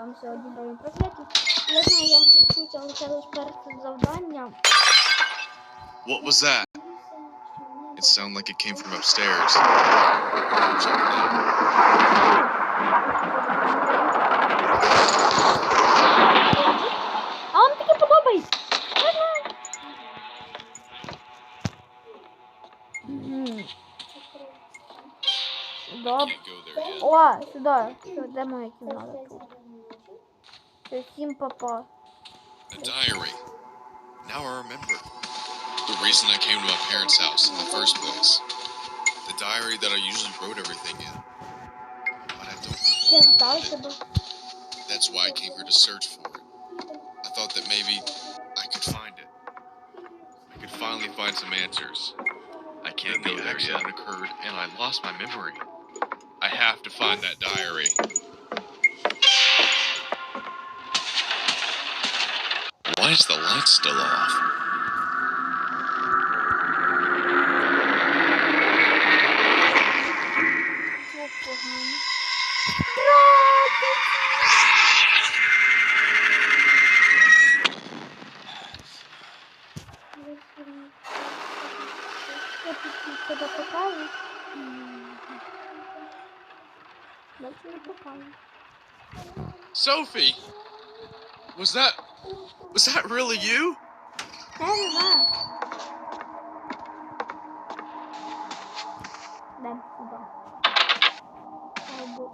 там сьогодні граємо прокляті. Я знаю, вчуться, але це лише перше завдання. What was that? It sounded like it came from upstairs. А вам таке подобається? Добре. О, сюди. Де моя кімната? Це всім папа. A diary. Now I remember. The reason I came to my parents' house in the first place. The diary that I usually wrote everything in. But I don't know. Я згадала тебе. That's why I came here to search for it. I thought that maybe I could find it. I could finally find some answers. I can't go there accident occurred and I lost my memory. I have to find that diary. is the light still off? Sophie, was that Was that really you? Я не знаю. Дай сюди. Або-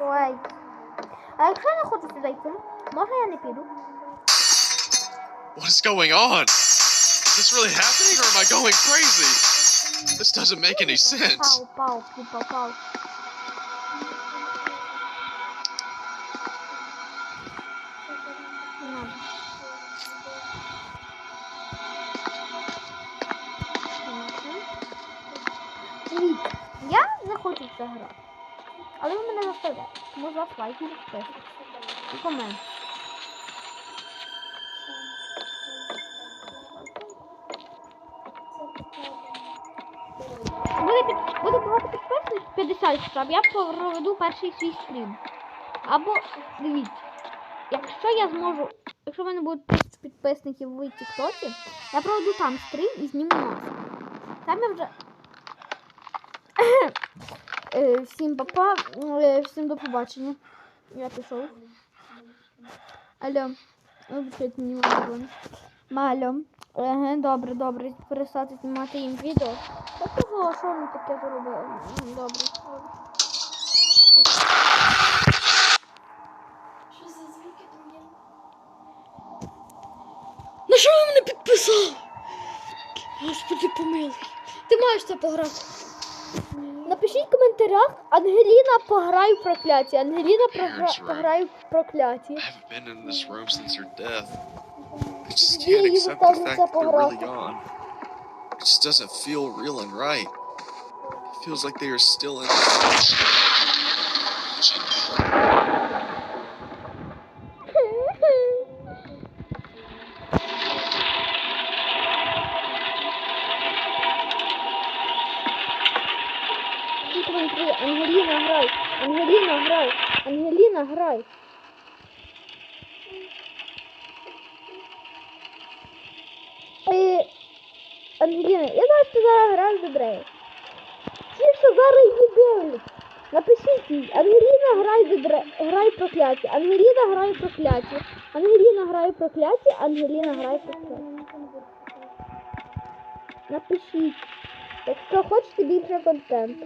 Ой. А якщо я не хочу сюди йти, може я не піду? What is going on? Is this really happening or am I going crazy? This doesn't make any sense. Пау, пау, пау, пау. Хочу в це грати. Але ви мене заставляєте. Тому з вас лайк і підписуйтесь. І комент. Буде, під, багато підписників, 50 штаб, я проведу перший свій стрім. Або, дивіться, якщо я зможу, якщо в мене буде 1000 підписників в Тіктокі, я проведу там стрім і зніму нас. Там я вже. Е, Всім папа, е, всім до побачення. Я пішов. Алло. Вибачайте мені мабуть. Алло. Ага, добре, добре. Перестати знімати їм відео. Та того, що вони таке зробили? Добре. добре. Що за звуки там є? На що ви мене підписали? Господи помилуй. Ти маєш це пограти. Напишіть в коментарях Ангеліна пограй в прокляті. Ангеліна пограй в прокляті. Де її вказується пограти? It just doesn't feel real and right. It feels like they are still in. Грай. Ангеліна грай. Ангеліна грай. Е, Ангеліна, я знаю, що зараз граєш до Дрея. Ті, що зараз її дивлять. Напишіть їй, Ангеліна грай до Дре... грай прокляття. Ангеліна грає прокляття. Ангеліна грає прокляття, Ангеліна грає прокляття. Напишіть. Якщо хочете більше контенту.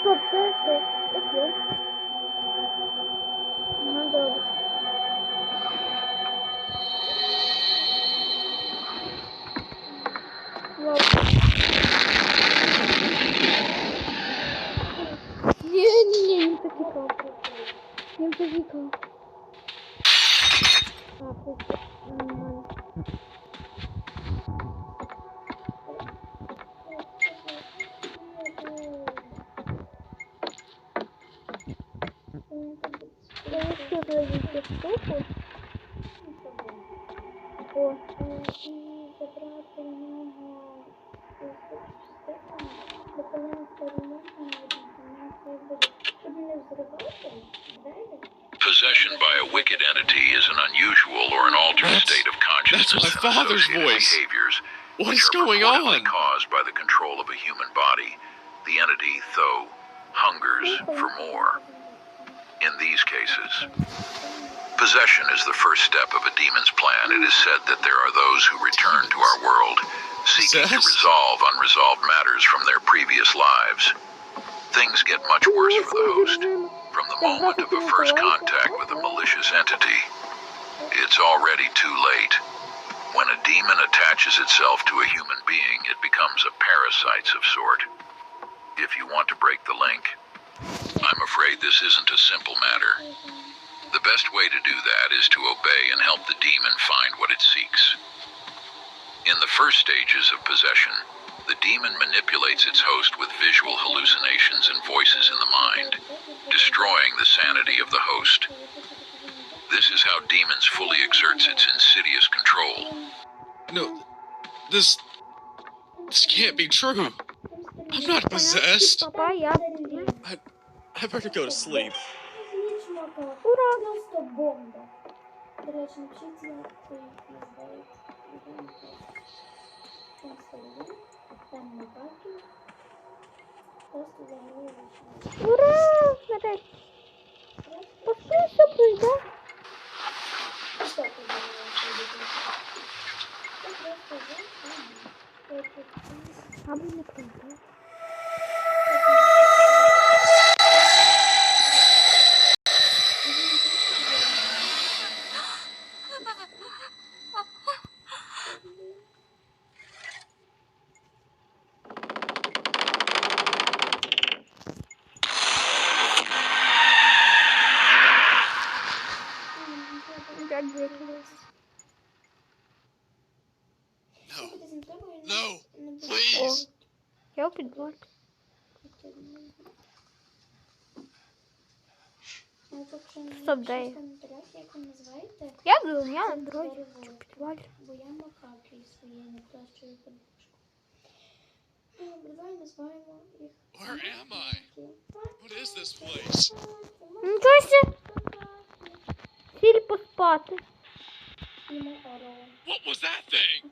Стоп, це все. Окей. Ну добре. Ні, ні, ні, він такий капець. Він такий капець. ще зробити штуку. О, І забрати в нього допомогти ремонту, щоб не взривати двері. Possession by a wicked entity is an unusual or an altered That's- state of consciousness that's my and father's associated voice. behaviors What which is are going purportedly on? caused by the control of a human body. The entity, though, hungers for more. In these cases, possession is the first step of a demon's plan. It is said that there are those who return to our world seeking to resolve unresolved matters from their previous lives. Things get much worse for the host. From the moment of a first contact with a malicious entity, it's already too late. When a demon attaches itself to a human being, it becomes a parasite of sort. If you want to break the link, I'm afraid this isn't a simple matter. The best way to do that is to obey and help the demon find what it seeks. In the first stages of possession, the demon manipulates its host with visual hallucinations and voices in the mind, destroying the sanity of the host. This is how demons fully exerts its insidious control. No, this. this can't be true. I'm not possessed. I, I better go to sleep. Ура! Ура! Просто бомба. До речі, напишіть, як ви їх називаєте. Там селі, там на баки. Просто загорілися. Ура! Нарешті. Поспи, що прийде. Що ти загорілися? Це просто жовт, А ми не прийде. Я у підвалі. Стоп, дай. Як ви називаєте? Я думаю, я на дорозі. Чи в підвалі. Бо я макаки свої найкращою подушку. Давай назваємо їх. Where am I? What is this place? Нічого себе. Сіль поспати. What was that thing?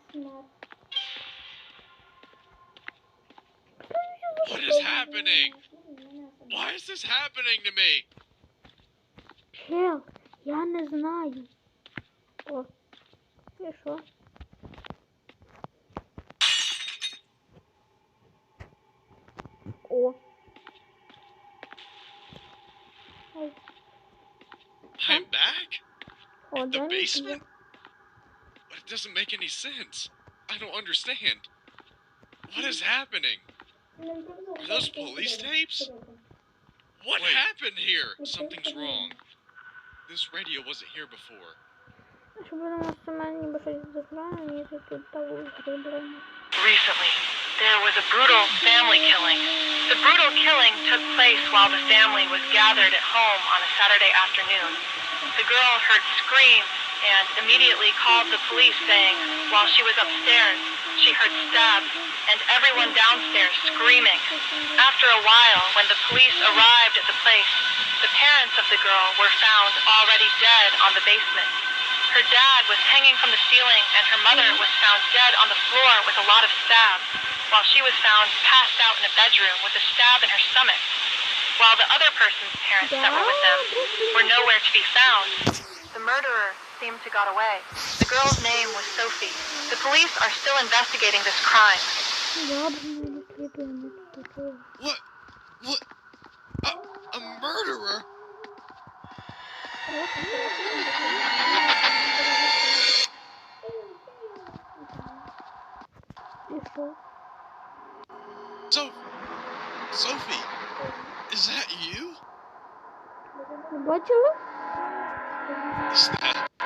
What is happening? Why is this happening to me? Чел, я не знаю. О, і що? О. Ой, I'm back? О, The да, basement? But it doesn't make any sense. I don't understand. What is happening? Are those police tapes? What Wait. happened here? Something's wrong. This radio wasn't here before. Recently, there was a brutal family killing. The brutal killing took place while the family was gathered at home on a Saturday afternoon. The girl heard screams and immediately called the police saying, while she was upstairs, she heard stabs and everyone downstairs screaming. After a while, when the police arrived at the place, the parents of the girl were found already dead on the basement. Her dad was hanging from the ceiling, and her mother was found dead on the floor with a lot of stabs, while she was found passed out in a bedroom with a stab in her stomach. While the other person's parents that were with them were nowhere to be found, the murderer seemed to got away. The girl's name was Sophie. The police are still investigating this crime. What? What? A, a murderer? So, Sophie, is that you? What you? Is that?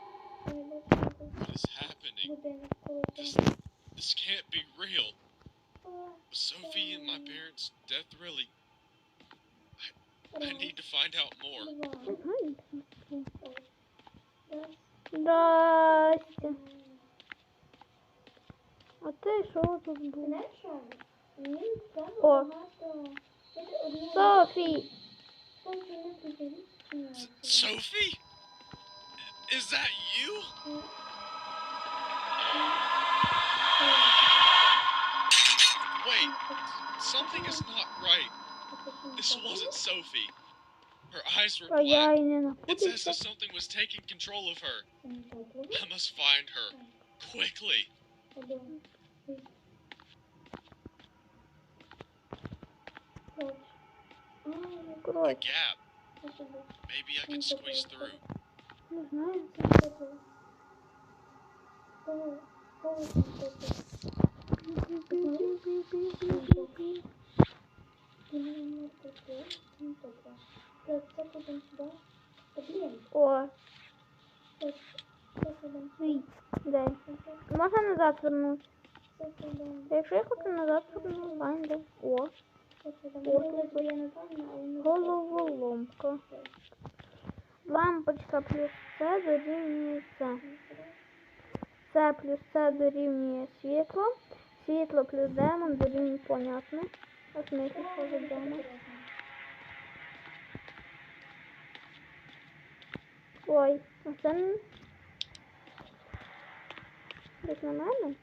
What is happening? будинок коли This, this can't be real. Was Sophie and my parents' death really? I need to find out more. Здрасте. А ти що тут був? Знаєш що? Мені треба О. багато... Це одне- Софі! Софі, не подивись, чи ні. Sophie? Is that you? Wait, something is not right. This wasn't Sophie. Her eyes were black. It's as if something was taking control of her. I must find her. Quickly. Gap. Maybe I can squeeze through. О. Дай. Можна назад вернути? Якщо я хочу назад верну, лайн, да. О. Головоломка. Лампочка плюс це дорівнює це. С плюс С дорівнює світло. Світло плюс демон дорівнює понятно. От ми що за? Ой, а це. Десь на мене?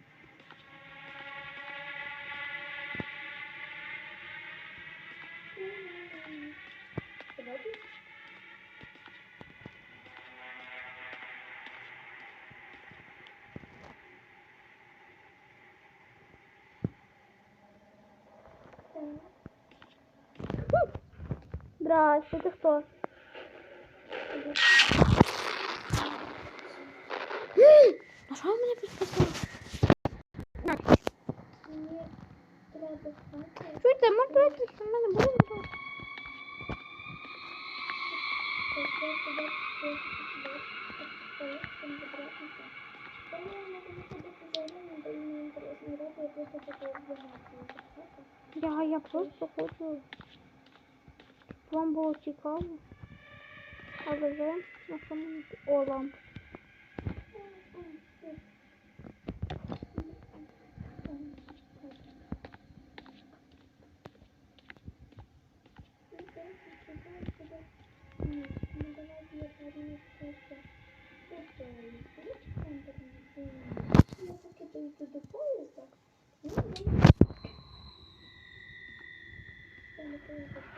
Здрасте, ти хто? А що мене підписали? Чуйте, ми бачимо, що в мене буде. Я, я просто хочу вам було цікаво. Але ви на самому... О, лампа. Я таки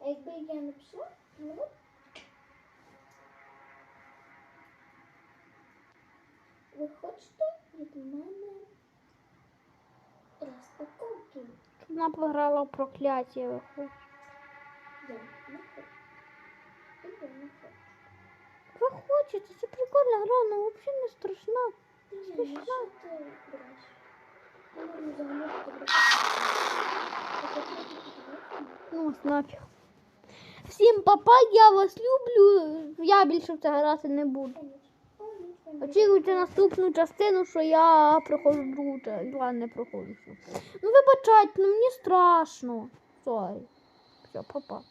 А якби я не пішла, ну от. Ви хочете від мене розпаковки? Щоб вона програла в прокляття, виходить. Я не хочу. І ви не хочете. Ви хочете, це прикольна гра, ну взагалі не страшна. Ні, ну Смішно. Всім папа, я вас люблю. Я більше в це грати не буду. Очікуйте наступну частину, що я проходжу другу два не проходжу. Ну вибачайте, ну мені страшно. Сорі. Все, папа.